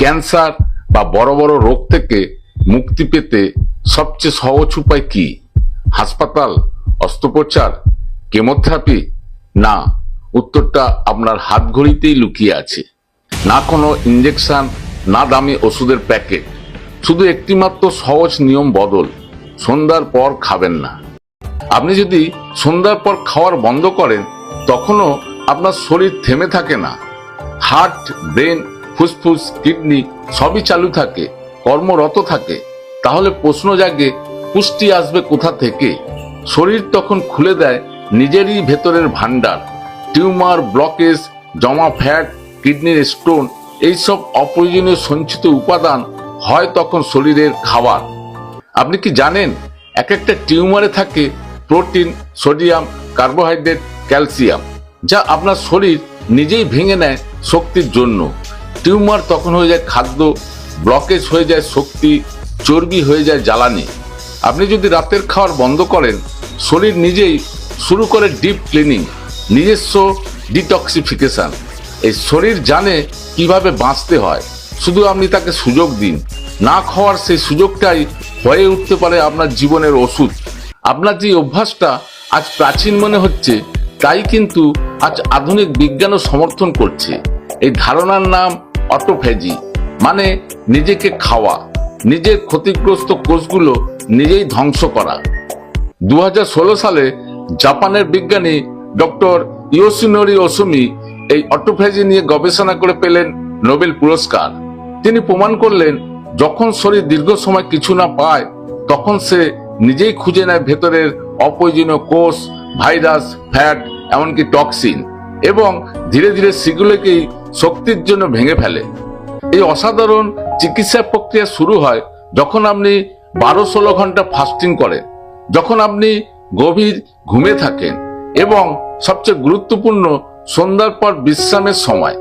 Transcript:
Cancer বা বড় বড় রোগ থেকে মুক্তি পেতে সবচেয়ে সহজ উপায় কি? হাসপাতাল, অস্ত্রোপচার, কেমোথেরাপি? না, উত্তরটা আপনার হাত ঘড়িতেই লুকিয়ে আছে। না কোনো ইঞ্জেকশন না দামি ওষুধের প্যাকেট। শুধু একটিমাত্র সহজ নিয়ম বদল, সন্ধ্যার পর খাবেন না। আপনি যদি সন্ধ্যার পর খাওয়ার বন্ধ করেন, তখনও আপনার শরীর থেমে থাকে না। হার্ট ব্রেন ফুসফুস, কিডনি সবই চালু থাকে, কর্মরত থাকে। তাহলে প্রশ্ন জাগে, পুষ্টি আসবে কোথা থেকে? শরীর তখন খুলে দেয় নিজেরই ভেতরের ভান্ডার টিউমার, ব্লকেজ, জমা ফ্যাট, কিডনির স্টোন, এইসব অপ্রয়োজনীয় সঞ্চিত উপাদান হয় তখন শরীরের খাবার। আপনি কি জানেন এক একটা টিউমারে থাকে প্রোটিন, সোডিয়াম, কার্বোহাইড্রেট, ক্যালসিয়াম, যা আপনার শরীর নিজেই ভেঙে নেয় শক্তির জন্য। টিউমার তখন হয়ে যায় খাদ্য, ব্লকেজ হয়ে যায় শক্তি, চর্বি হয়ে যায় জ্বালানি। আপনি যদি রাতের খাওয়ার বন্ধ করেন, শরীর নিজেই শুরু করে ডিপ ক্লিনিং নিজস্ব ডিটক্সিফিকেশন এই শরীর জানে কীভাবে বাঁচতে হয়। শুধু আপনি তাকে সুযোগ দিন। না খাওয়ার সেই সুযোগটাই হয়ে উঠতে পারে আপনার জীবনের ওষুধ। আপনার যে অভ্যাসটা আজ প্রাচীন মনে হচ্ছে, তাই কিন্তু আজ আধুনিক বিজ্ঞানও সমর্থন করছে। এই ধারণার নাম অটোফ্যাজি মানে নিজেকে খাওয়া, নিজের ক্ষতিগ্রস্ত কোষগুলো নিজেই ধ্বংস করা। দুহাজার ষোলো সালে জাপানের বিজ্ঞানী ডক্টর ইয়োসিনোরি ওসুমি এই অটোফ্যাজি নিয়ে গবেষণা করে পেলেন নোবেল পুরস্কার। তিনি প্রমাণ করলেন, যখন শরীর দীর্ঘ সময় কিছু না পায়, তখন সে নিজেই খুঁজে নেয় ভেতরের অপ্রয়োজনীয় কোষ, ভাইরাস, ফ্যাট, এমনকি টক্সিন। এবং ধীরে ধীরে সেগুলোকেই শক্তির জন্য ভেঙে ফেলে। এই অসাধারণ চিকিৎসা প্রক্রিয়া শুরু হয় যখন আপনি বারো ষোলো ঘণ্টা ফাস্টিং করেন, যখন আপনি গভীর ঘুমে থাকেন এবং সবচেয়ে গুরুত্বপূর্ণ সন্ধ্যার পর বিশ্রামের সময়।